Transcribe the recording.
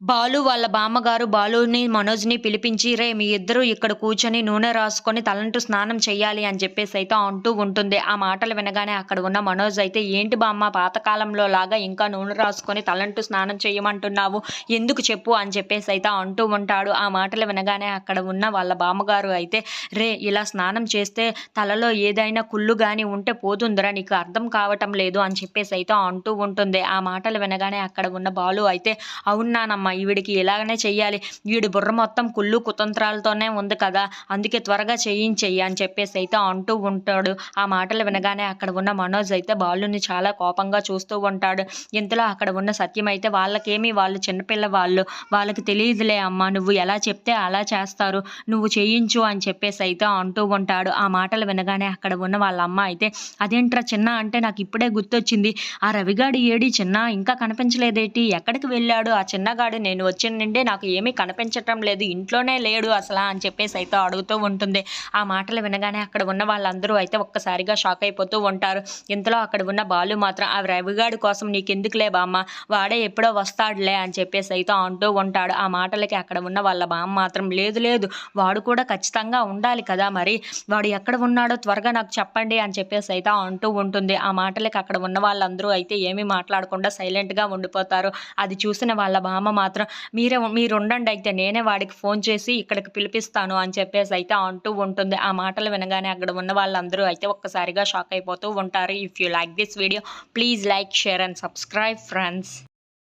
బాలు వాళ్ళ బామ్మగారు బాలుని మనోజ్ని పిలిపించి రే మీ ఇద్దరు ఇక్కడ కూర్చొని నూనె రాసుకొని తలంటూ స్నానం చేయాలి అని చెప్పేసి అయితే అంటూ ఉంటుంది. ఆ మాటలు వినగానే అక్కడ ఉన్న మనోజ్ అయితే ఏంటి బామ్మ పాతకాలంలో లాగా ఇంకా నూనె రాసుకొని తలంటూ స్నానం చేయమంటున్నావు ఎందుకు చెప్పు అని చెప్పేసి అయితే అంటూ ఉంటాడు. ఆ మాటలు వినగానే అక్కడ ఉన్న వాళ్ళ బామ్మగారు అయితే రే ఇలా స్నానం చేస్తే తలలో ఏదైనా కుళ్ళు కానీ ఉంటే పోతుందిరా నీకు అర్థం కావటం లేదు అని చెప్పేసి అయితే అంటూ ఉంటుంది. ఆ మాటలు వినగానే అక్కడ ఉన్న బాలు అయితే అవునానమ్మ ఈవిడికి ఇలాగనే చెయ్యాలి. వీడి బుర్ర మొత్తం కుళ్ళు కుతంత్రాలతోనే ఉంది కదా అందుకే త్వరగా చేయించెయ్యి అని చెప్పేసి అయితే అంటూ ఉంటాడు. ఆ మాటలు వినగానే అక్కడ ఉన్న మనోజ్ అయితే బాలుని చాలా కోపంగా చూస్తూ ఉంటాడు. ఇంతలో అక్కడ ఉన్న సత్యం అయితే వాళ్ళకేమి వాళ్ళు చిన్నపిల్ల వాళ్ళు వాళ్ళకి తెలియదులే అమ్మ నువ్వు ఎలా చెప్తే అలా చేస్తారు నువ్వు చేయించు అని చెప్పేసి అయితే అంటూ ఉంటాడు. ఆ మాటలు వినగానే అక్కడ ఉన్న వాళ్ళ అమ్మ అయితే అదేంట్రా చిన్న అంటే నాకు ఇప్పుడే గుర్తొచ్చింది. ఆ రవిగాడి ఏడి చిన్న ఇంకా కనిపించలేదేటి? ఎక్కడికి వెళ్ళాడు? ఆ చిన్నగాడు నేను వచ్చిన నుండే నాకు ఏమీ కనిపించటం లేదు. ఇంట్లోనే లేడు అసలు అని చెప్పేసి అయితే అడుగుతూ ఉంటుంది. ఆ మాటలు వినగానే అక్కడ ఉన్న వాళ్ళందరూ అయితే ఒక్కసారిగా షాక్ అయిపోతూ ఉంటారు. ఇంతలో అక్కడ ఉన్న బాలు మాత్రం ఆ రవిగాడి కోసం నీకెందుకులే బామ్మ? వాడే ఎప్పుడో వస్తాడులే అని చెప్పేసి అయితే అంటూ ఉంటాడు. ఆ మాటలకి అక్కడ ఉన్న వాళ్ళ బామ్మ మాత్రం లేదు లేదు వాడు కూడా ఖచ్చితంగా ఉండాలి కదా మరి. వాడు ఎక్కడ ఉన్నాడో త్వరగా నాకు చెప్పండి అని చెప్పేసి అయితే అంటూ ఉంటుంది. ఆ మాటలకి అక్కడ ఉన్న వాళ్ళందరూ అయితే ఏమీ మాట్లాడకుండా సైలెంట్గా ఉండిపోతారు. అది చూసిన వాళ్ళ బామ్మ మాత్రం మీరే మీరు ఉండండి అయితే నేనే వాడికి ఫోన్ చేసి ఇక్కడికి పిలిపిస్తాను అని చెప్పేసి అయితే అంటూ ఉంటుంది. ఆ మాటలు వినగానే అక్కడ ఉన్న వాళ్ళందరూ అయితే ఒక్కసారిగా షాక్ అయిపోతూ ఉంటారు. If you like this video please like share and subscribe friends